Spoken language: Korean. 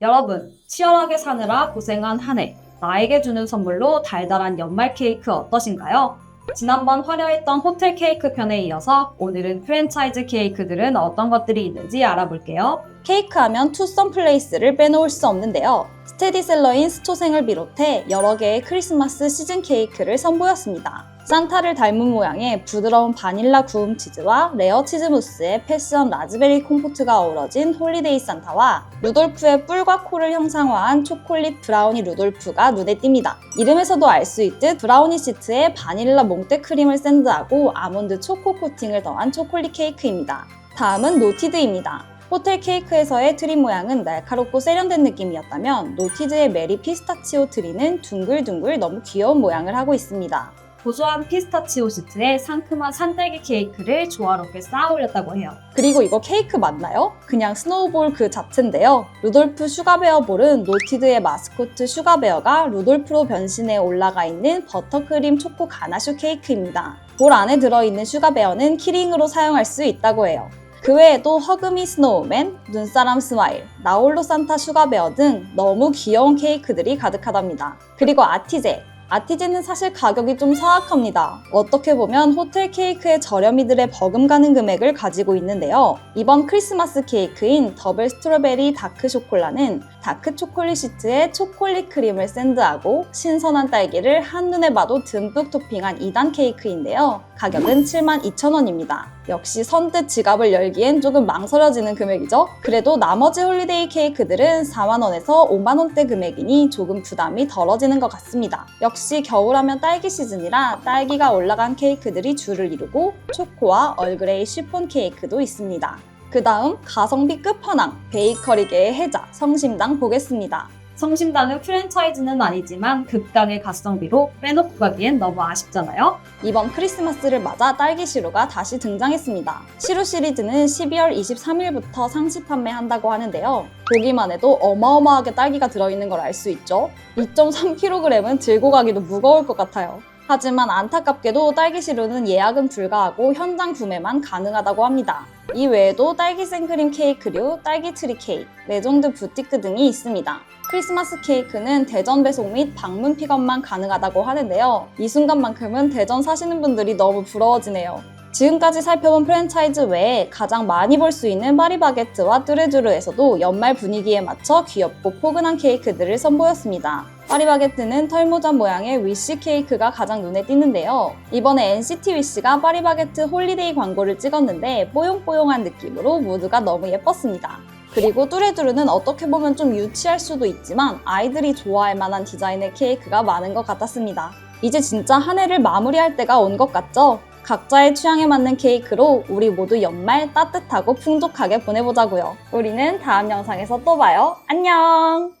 여러분, 치열하게 사느라 고생한 한 해. 나에게 주는 선물로 달달한 연말 케이크 어떠신가요? 지난번 화려했던 호텔 케이크 편에 이어서 오늘은 프랜차이즈 케이크들은 어떤 것들이 있는지 알아볼게요. 케이크 하면 투썸 플레이스를 빼놓을 수 없는데요. 스테디셀러인 스초생을 비롯해 여러 개의 크리스마스 시즌 케이크를 선보였습니다. 산타를 닮은 모양의 부드러운 바닐라 구움 치즈와 레어 치즈 무스의 패션 라즈베리 콤포트가 어우러진 홀리데이 산타와 루돌프의 뿔과 코를 형상화한 초콜릿 브라우니 루돌프가 눈에 띕니다. 이름에서도 알 수 있듯 브라우니 시트에 바닐라 몽떼 크림을 샌드하고 아몬드 초코 코팅을 더한 초콜릿 케이크입니다. 다음은 노티드입니다. 호텔 케이크에서의 트리 모양은 날카롭고 세련된 느낌이었다면 노티즈의 메리 피스타치오 트리는 둥글둥글 너무 귀여운 모양을 하고 있습니다. 고소한 피스타치오 시트에 상큼한 산딸기 케이크를 조화롭게 쌓아 올렸다고 해요. 그리고 이거 케이크 맞나요? 그냥 스노우볼 그 자체인데요. 루돌프 슈가베어 볼은 노티드의 마스코트 슈가베어가 루돌프로 변신해 올라가 있는 버터크림 초코 가나슈 케이크입니다. 볼 안에 들어있는 슈가베어는 키링으로 사용할 수 있다고 해요. 그 외에도 허그미 스노우맨, 눈사람 스마일, 나홀로 산타 슈가베어 등 너무 귀여운 케이크들이 가득하답니다. 그리고 아티제, 아티제는 사실 가격이 좀 사악합니다. 어떻게 보면 호텔 케이크의 저렴이들의 버금가는 금액을 가지고 있는데요. 이번 크리스마스 케이크인 더블 스트로베리 다크 쇼콜라는 다크 초콜릿 시트에 초콜릿 크림을 샌드하고 신선한 딸기를 한눈에 봐도 듬뿍 토핑한 2단 케이크인데요. 가격은 72,000원입니다. 역시 선뜻 지갑을 열기엔 조금 망설여지는 금액이죠. 그래도 나머지 홀리데이 케이크들은 4만원에서 5만원대 금액이니 조금 부담이 덜어지는 것 같습니다. 역시 겨울하면 딸기 시즌이라 딸기가 올라간 케이크들이 줄을 이루고 초코와 얼그레이 쉬폰 케이크도 있습니다. 그 다음 가성비 끝판왕 베이커리계의 해자 성심당 보겠습니다. 성심당은 프랜차이즈는 아니지만 극강의 가성비로 빼놓고 가기엔 너무 아쉽잖아요. 이번 크리스마스를 맞아 딸기 시루가 다시 등장했습니다. 시루 시리즈는 12월 23일부터 상시 판매한다고 하는데요. 보기만 해도 어마어마하게 딸기가 들어있는 걸 알 수 있죠. 2.3kg은 들고 가기도 무거울 것 같아요. 하지만 안타깝게도 딸기 시루는 예약은 불가하고 현장 구매만 가능하다고 합니다. 이 외에도 딸기 생크림 케이크류, 딸기 트리 케이크, 레전드 부티크 등이 있습니다. 크리스마스 케이크는 대전 배송 및 방문 픽업만 가능하다고 하는데요. 이 순간만큼은 대전 사시는 분들이 너무 부러워지네요. 지금까지 살펴본 프랜차이즈 외에 가장 많이 볼 수 있는 파리바게트와 뚜레쥬르에서도 연말 분위기에 맞춰 귀엽고 포근한 케이크들을 선보였습니다. 파리바게트는 털모자 모양의 위시 케이크가 가장 눈에 띄는데요. 이번에 NCT 위시가 파리바게트 홀리데이 광고를 찍었는데 뽀용뽀용한 느낌으로 무드가 너무 예뻤습니다. 그리고 뚜레뚜르는 어떻게 보면 좀 유치할 수도 있지만 아이들이 좋아할 만한 디자인의 케이크가 많은 것 같았습니다. 이제 진짜 한 해를 마무리할 때가 온 것 같죠? 각자의 취향에 맞는 케이크로 우리 모두 연말 따뜻하고 풍족하게 보내보자고요. 우리는 다음 영상에서 또 봐요. 안녕!